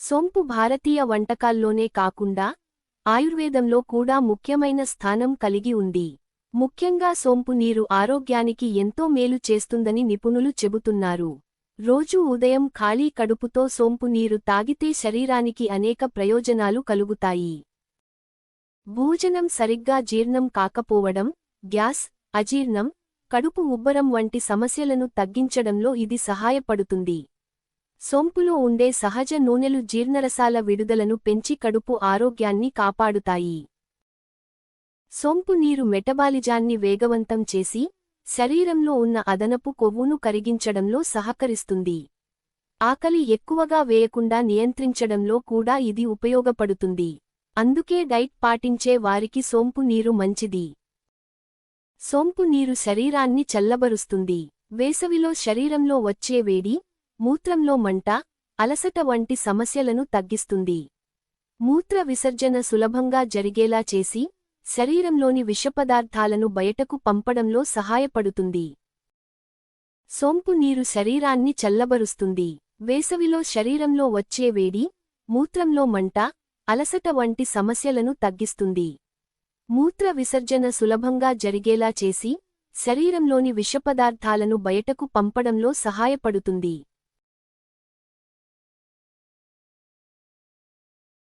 సోంపు భారతీయ వంటకాల్లోనే కాకుండా ఆయుర్వేదంలో కూడా ముఖ్యమైన స్థానం కలిగి ఉంది. ముఖ్యంగా సోంపు నీరు ఆరోగ్యానికి ఎంతో మేలు చేస్తుందని నిపుణులు చెబుతున్నారు. రోజూ ఉదయం ఖాళీ కడుపుతో సోంపు నీరు తాగితే శరీరానికి అనేక ప్రయోజనాలు కలుగుతాయి. భోజనం సరిగ్గా జీర్ణం కాకపోవడం గ్యాస్ అజీర్ణం కడుపు ఉబ్బరం వంటి సమస్యలను తగ్గించడంలో ఇది సహాయపడుతుంది. సోంపులో ఉండే సహజ నూనెలు జీర్ణరసాల విడుదలను పెంచి కడుపు ఆరోగ్యాన్ని కాపాడుతాయి. సోంపు నీరు మెటబాలిజాన్ని వేగవంతం చేసి శరీరంలో ఉన్న అదనపు కొవ్వును కరిగించడంలో సహకరిస్తుంది. ఆకలి ఎక్కువగా వేయకుండా నియంత్రించడంలో కూడా ఇది ఉపయోగపడుతుంది. అందుకే డైట్ పాటించే వారికి సోంపు నీరు మంచిది. సోంపు నీరు శరీరాన్ని చల్లబరుస్తుంది. వేసవిలో శరీరంలో వచ్చే వేడి మూత్రంలో మంట అలసట వంటి సమస్యలను తగ్గిస్తుంది. మూత్ర విసర్జన సులభంగా జరిగేలా చేసి శరీరంలోని విషపదార్థాలను బయటకు పంపడంలో సహాయపడుతుంది. సోంపు నీరు శరీరాన్ని చల్లబరుస్తుంది. వేసవిలో శరీరంలో వచ్చే వేడి మూత్రంలో మంట అలసట వంటి సమస్యలను తగ్గిస్తుంది. మూత్ర విసర్జన సులభంగా జరిగేలా చేసి శరీరంలోని విషపదార్థాలను బయటకు పంపడంలో సహాయపడుతుంది.